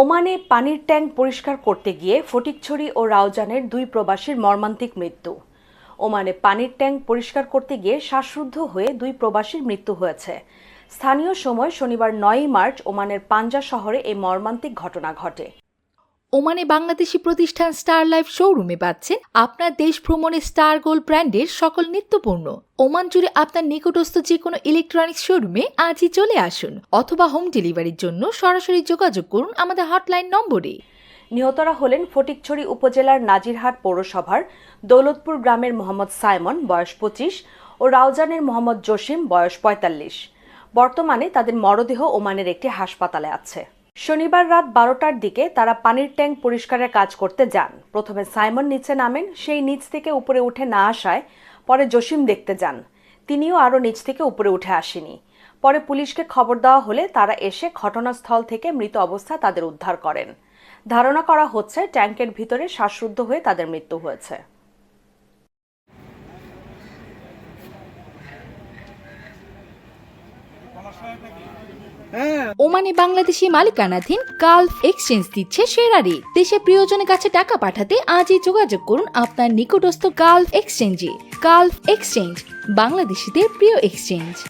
ওমানে পানির ট্যাঙ্ক পরিষ্কার করতে গিয়ে ফটিকছড়ি ও রাউজানের দুই প্রবাসীর মর্মান্তিক মৃত্যু। ওমানে পানির ট্যাঙ্ক পরিষ্কার করতে গিয়ে শ্বাসরুদ্ধ হয়ে দুই প্রবাসীর মৃত্যু হয়েছে। স্থানীয় সময় শনিবার নয়ই মার্চ ওমানের পাঞ্জা শহরে এই মর্মান্তিক ঘটনা ঘটে। ওমানে বাংলাদেশি প্রতিষ্ঠান স্টার লাইফ শোরুমে পাচ্ছেন আপনার দেশ ভ্রমণে স্টার গোল্ড ব্র্যান্ডের সকল নিত্যপণ্য। ওমান জুড়ে আপনার নিকটস্থ যে কোনো ইলেকট্রনিক্স শোরুমে আজই চলে আসুন অথবা হোম ডেলিভারির জন্য সরাসরি যোগাযোগ করুন আমাদের হটলাইন নম্বরে। নিহতরা হলেন ফটিকছড়ি উপজেলার নাজিরহাট পৌরসভার দৌলতপুর গ্রামের মোহাম্মদ সাইমন, বয়স পঁচিশ, ও রাউজানের মোহাম্মদ জসিম, বয়স পঁয়তাল্লিশ। বর্তমানে তাদের মরদেহ ওমানের একটি হাসপাতালে আছে। শনিবার রাত বারোটার দিকে তারা পানির ট্যাঙ্ক পরিষ্কারের কাজ করতে যান। প্রথমে সাইমন নিচে নামেন, সেই নিচ থেকে উপরে উঠে না আসায় পরে জসিম দেখতে যান। তিনিও আরও নিচ থেকে উপরে উঠে আসেনি। পরে পুলিশকে খবর দেওয়া হলে তারা এসে ঘটনাস্থল থেকে মৃত অবস্থা তাদের উদ্ধার করেন। ধারণা করা হচ্ছে ট্যাঙ্কের ভিতরে শ্বাসরুদ্ধ হয়ে তাদের মৃত্যু হয়েছে। ওমানে বাংলাদেশি মালিকানাধীন গালফ এক্সচেঞ্জ দিচ্ছে সেরা রেট দেশে প্রিয়জনের কাছে টাকা পাঠাতে আজই যোগাযোগ করুন আপনার নিকটস্থ গালফ এক্সচেঞ্জে। গালফ এক্সচেঞ্জ, বাংলাদেশিদের প্রিয় এক্সচেঞ্জ।